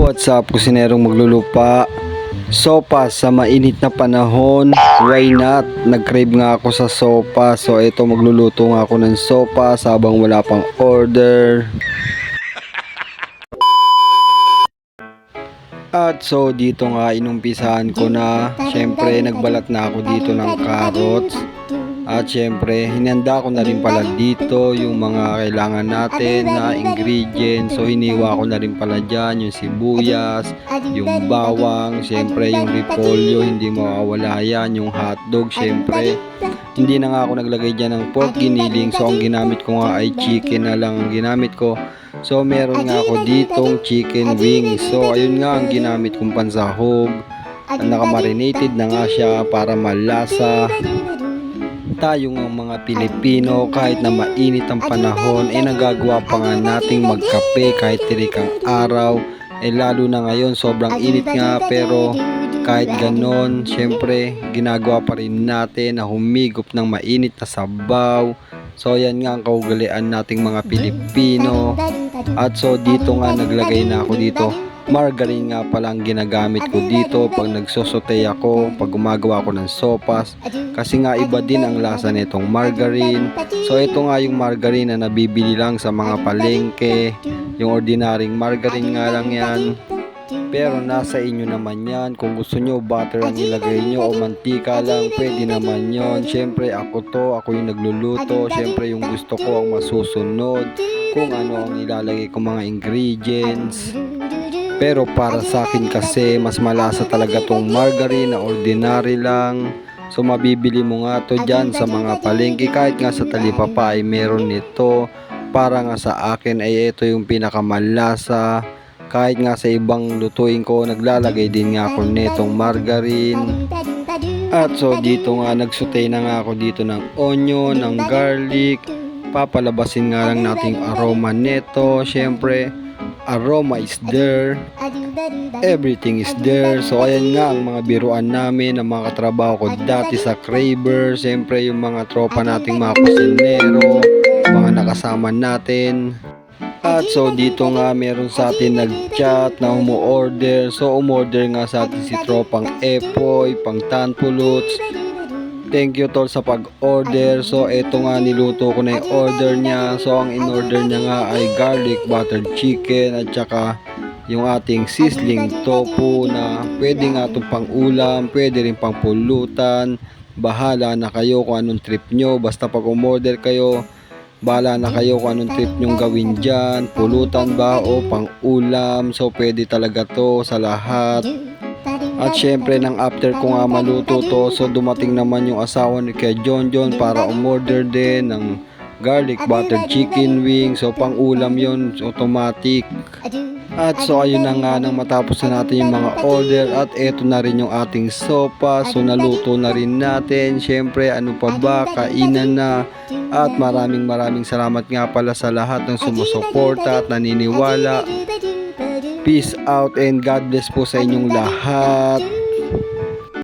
what's up kusinerong maglulupa? Sopa sa mainit na panahon, why not? Nag-crave nga ako sa sopa, so ito magluluto nga ako ng sopa sabang wala pang order. At so dito nga inumpisahan ko na, syempre nagbalat na ako dito ng carrots. At syempre, hinanda ko na rin pala dito yung mga kailangan natin na ingredients. So, hiniwa ko na rin pala dyan yung sibuyas, yung bawang, syempre yung repolyo, hindi mawawala yan, yung hotdog, syempre. Hindi na nga ako naglagay dyan ng pork giniling. So, ang ginamit ko nga ay chicken na lang ang ginamit ko. So, meron nga ako ditong chicken wings. So, ayun nga ang ginamit kong pansahog. Nakamarinated na nga siya para malasa tayong ang mga Pilipino kahit na mainit ang panahon ay nagagawa pa nga nating magkape kahit tirikang araw. Eh lalo na ngayon sobrang init nga pero kahit ganon syempre ginagawa pa rin natin na humigop ng mainit na sabaw. So yan nga ang kaugalian nating mga Pilipino. At so dito nga naglagay na ako dito margarine nga pala ang ginagamit ko dito pag nagsosote ako pag gumagawa ako ng sopas. Kasi nga iba din ang lasa nitong margarine. So ito nga yung margarine na nabibili lang sa mga palengke. Yung ordinaryong margarine nga lang yan. Pero nasa inyo naman yan. Kung gusto nyo butter ang ilagay nyo o mantika lang pwede naman yon syempre ako to ako yung nagluluto. Syempre yung gusto ko ang masusunod. Kung ano ang ilalagay ko mga ingredients pero para sa akin kasi mas malasa talaga tong margarine na ordinary lang. So mabibili mo nga to dyan sa mga palengke kahit nga sa talipapa ay meron nito. Para nga sa akin ay ito yung pinakamalasa. Kahit nga sa ibang lutuin ko naglalagay din nga ako nitong margarine. At so dito nga nagsutay na nga ako dito ng onion, ng garlic. Papalabasin nga lang natin yung aroma nito. Syempre, aroma is there, everything is there. So ayan nga ang mga biruan namin, ang mga katrabaho ko dati sa Craver, siyempre yung mga tropa nating mga kusinero, mga nakasama natin. At so dito nga meron sa atin nag-chat na umu-order. So umorder nga sa atin si tropang Epoy, pang Tanpuluts, Thank you tol sa pag-order. So eto nga niluto ko na yung order niya. So ang in-order niya nga ay garlic buttered chicken at saka yung ating sizzling tofu na pwede nga itong pang ulam, pwede rin pang pulutan. Bahala na kayo kung anong trip nyo. Basta pag umorder kayo, bahala na kayo kung anong trip nyong gawin dyan. Pulutan ba o pang ulam. So pwede talaga to sa lahat. At syempre nang after ko nga maluto to, so dumating naman yung asawa ni kay John John para umorder din ng garlic buttered chicken wing. So pang ulam yon automatic. At so ayun na nga nang matapos na natin yung mga order at eto na rin yung ating sopa. So naluto na rin natin. Syempre ano pa ba, kainan na. At maraming maraming salamat nga pala sa lahat ng sumusuporta at naniniwala. Peace out and God bless po sa inyong lahat.